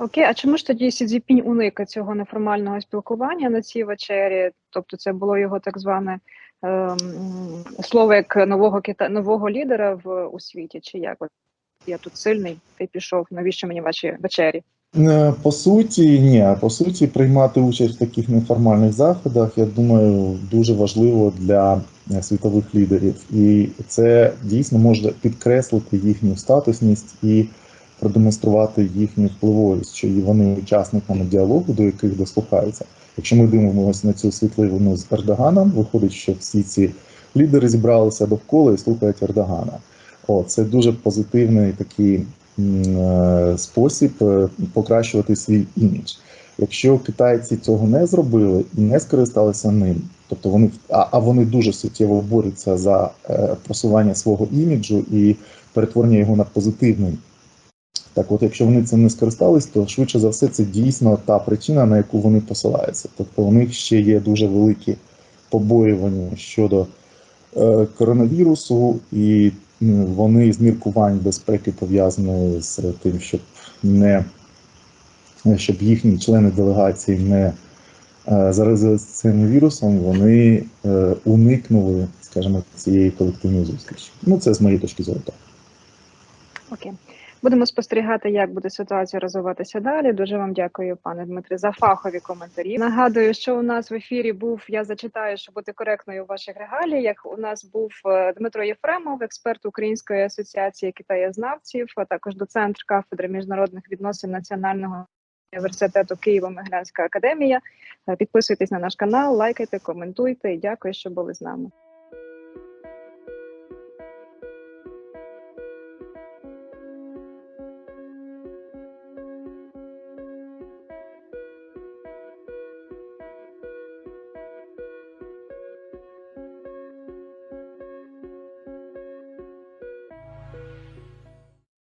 Окей, а чому ж тоді Сі Цзіпінь уник цього неформального спілкування на цій вечері? Тобто, це було його так зване ем, слово як нового кита нового лідера в у світі, чи як? Я тут сильний, ти пішов. Навіщо мені ваші вечері? Е, По суті, ні. По суті, приймати участь в таких неформальних заходах, я думаю, дуже важливо для е, світових лідерів, і це дійсно може підкреслити їхню статусність і продемонструвати їхню впливовість, що вони учасниками діалогу, до яких дослухаються. Якщо ми дивимося на цю світлину з Ердоганом, виходить, що всі ці лідери зібралися довкола і слухають Ердогана. О, це дуже позитивний такий е, спосіб е, покращувати свій імідж. Якщо китайці цього не зробили і не скористалися ним, тобто вони а, а вони дуже суттєво борються за е, просування свого іміджу і перетворення його на позитивний. Так, от, якщо вони цим не скористались, то швидше за все це дійсно та причина, на яку вони посилаються. Тобто у них ще є дуже великі побоювання щодо е, коронавірусу, і вони з міркувань безпеки пов'язаної з тим, щоб не щоб їхні члени делегації не е, заразилися цим вірусом, вони е, уникнули, скажімо, цієї колективної зустрічі. Ну, це з моєї точки зору. так. Окей. Будемо спостерігати, як буде ситуація розвиватися далі. Дуже вам дякую, пане Дмитре, за фахові коментарі. Нагадую, що у нас в ефірі був. Я зачитаю, щоб бути коректною у ваших регаліях. У нас був е, Дмитро Єфремов, експерт Української асоціації китаєзнавців, а також доцент кафедри міжнародних відносин Національного університету Києво-Миглянська академія. Е, Підписуйтесь на наш канал, лайкайте, коментуйте дякую, що були з нами.